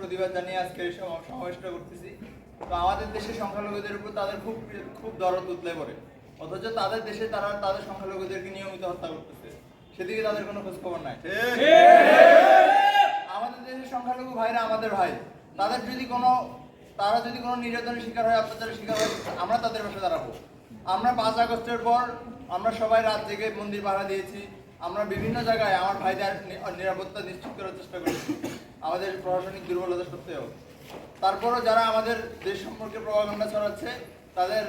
প্রতিবাদ জানিয়ে আজকে এই সমাবেশটা করতেছি। তো আমাদের দেশে সংখ্যালঘুদের উপর তাদের খুব খুব দরদ উতলে পড়ে। অথচ তাদের দেশে তারা তাদের সংখ্যালঘুদেরকে নিয়মিত হত্যা করতেছে। সেদিকে তাদের কোনো খোঁজ খবর নাই আমাদের দেশের সংখ্যালঘু ভাইরা আমাদের ভাই। তাদের যদি কোনো তারা যদি কোনো নির্যাতনের শিকার হয় অত্যাচারের শিকার হয় আমরা তাদের পাশে দাঁড়াবো। আমরা পাঁচ আগস্টের পর আমরা সবাই রাত জেগে মন্দির পাহারা দিয়েছি। আমরা বিভিন্ন জায়গায় আমার ভাইদের নিরাপত্তা নিশ্চিত করার চেষ্টা করেছি আমাদের প্রশাসনিক দুর্বলতা সত্ত্বেও। তারপরও যারা আমাদের দেশ সম্পর্কে প্রভাকাণ্ডা ছড়াচ্ছে, তাদের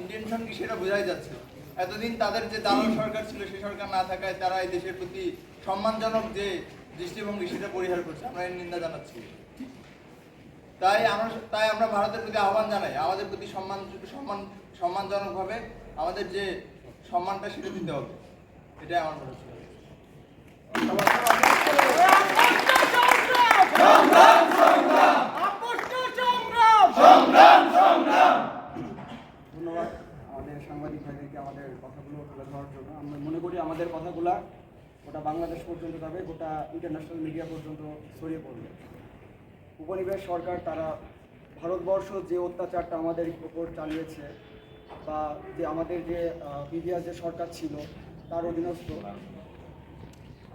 ইন্টেনশন কি সেটা বোঝাই যাচ্ছে। এতদিন তাদের যে দালাল সরকার ছিল সেই সরকার না থাকায় তারা এই দেশের প্রতি সম্মানজনক যে দৃষ্টিভঙ্গি সেটা পরিহার করছে। আমরা এর নিন্দা জানাচ্ছি। তাই আমরা তাই আমরা ভারতের প্রতি আহ্বান জানাই। আমাদের প্রতি সম্মান সম্মান সম্মানজনকভাবে আমাদের যে সম্মানটা সেটা দিতে হবে। এটাই আমার মনে ধন্যবাদ। আমাদের সাংবাদিক ভাইদেরকে আমাদের কথাগুলো তুলে ধরার জন্য। আমরা মনে করি আমাদের কথাগুলা গোটা বাংলাদেশ পর্যন্ত যাবে, গোটা ইন্টারন্যাশনাল মিডিয়া পর্যন্ত ছড়িয়ে পড়বে। উপনিবেশ সরকার, তারা ভারতবর্ষ যে অত্যাচারটা আমাদের উপর চালিয়েছে বা যে আমাদের যে প্রিভিয়াস যে সরকার ছিল তার অধীনস্থ।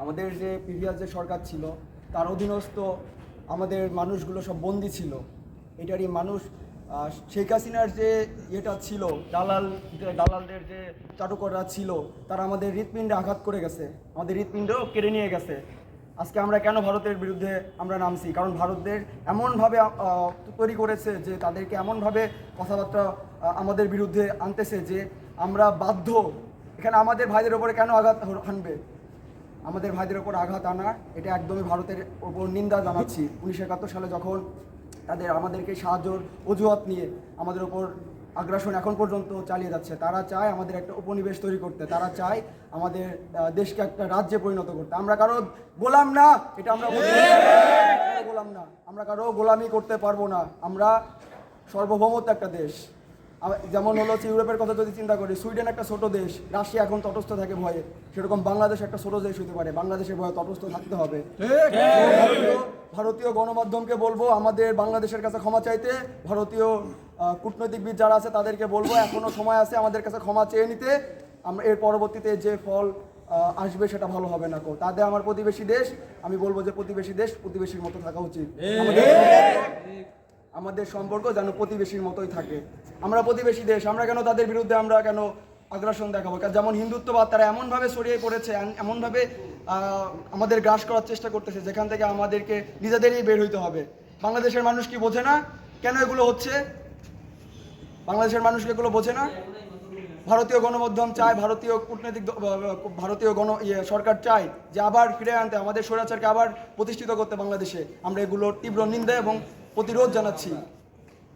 আমাদের যে প্রিভিয়াস যে সরকার ছিল, তার অধীনস্থ আমাদের মানুষগুলো সব বন্দি ছিল। এটারই মানুষ শেখ হাসিনার যে ইয়েটা ছিল, দালাল, দালালদের যে চাটুকররা ছিল, তারা আমাদের হৃৎপিণ্ডে আঘাত করে গেছে। আমাদের হৃৎপিণ্ড কেড়ে নিয়ে গেছে। আজকে আমরা কেন ভারতের বিরুদ্ধে আমরা নামছি? কারণ ভারতদের এমনভাবে তৈরি করেছে যে তাদেরকে এমনভাবে কথাবার্তা আমাদের বিরুদ্ধে আনতেছে যে আমরা বাধ্য এখানে আমাদের ভাইদের ওপরে কেন আঘাত হানবে? আমাদের ভাইদের ওপর আঘাত আনা, এটা একদমই ভারতের ওপর নিন্দা জানাচ্ছি। উনিশশো একাত্তর সালে যখন তাদের, আমাদেরকে সাহায্যর অজুহাত নিয়ে আমাদের ওপর আগ্রাসন এখন পর্যন্ত চালিয়ে যাচ্ছে, তারা চায় আমাদের একটা উপনিবেশ তৈরি করতে, তারা চায় আমাদের দেশকে একটা রাজ্যে পরিণত করতে। আমরা কারও গোলাম না, এটা আমরা। গোলাম না। আমরা কারও গোলামি করতে পারব না। আমরা সার্বভৌমত্ব একটা দেশ। যেমন হলো ইউরোপের কথা যদি চিন্তা করি, সুইডেন একটা ছোট দেশ, রাশিয়া এখন তটস্থ থাকে ভয়ে। সেরকম বাংলাদেশ একটা ছোট দেশ হতে পারে, বাংলাদেশের ভয়ে তটস্থ থাকতে হবে। ভারতীয়- গণমাধ্যমকে বলব, আমাদের বাংলাদেশের কাছে ক্ষমা চাইতে, ভারতীয় কূটনৈতিকবিদ যারা আছে তাদেরকে বলব, এখনও সময় আছে আমাদের কাছে ক্ষমা চেয়ে নিতে। আমরা এর পরবর্তীতে যে ফল আসবে সেটা ভালো হবে না কো। তাদের আমার প্রতিবেশী দেশ, আমি বলব যে প্রতিবেশী দেশ প্রতিবেশীর মতো থাকা উচিত। আমাদের সম্পর্ক যেন প্রতিবেশীর মতোই থাকে। আমরা প্রতিবেশী দেশ, আমরা কেন তাদের বিরুদ্ধে আমরা কেন আগ্রাসন দেখাবো? যেমন হিন্দুত্ববাদ তারা এমনভাবে ছড়িয়ে পড়েছে এমনভাবে আমাদের গ্রাস করার চেষ্টা করতেছে, যেখান থেকে আমাদেরকে নিজেদেরই বের হইতে হবে। বাংলাদেশের মানুষ কি বোঝে না কেন এগুলো হচ্ছে? বাংলাদেশের মানুষ এগুলো বোঝে না? ভারতীয় গণমাধ্যম চায়, ভারতীয় কূটনৈতিক ভারতীয় গণ ইয়ে সরকার চায় যে আবার ফিরে আনতে, আমাদের স্বৈরাচারকে আবার প্রতিষ্ঠিত করতে বাংলাদেশে। আমরা এগুলো তীব্র নিন্দা এবং প্রতিরোধ জানাচ্ছি।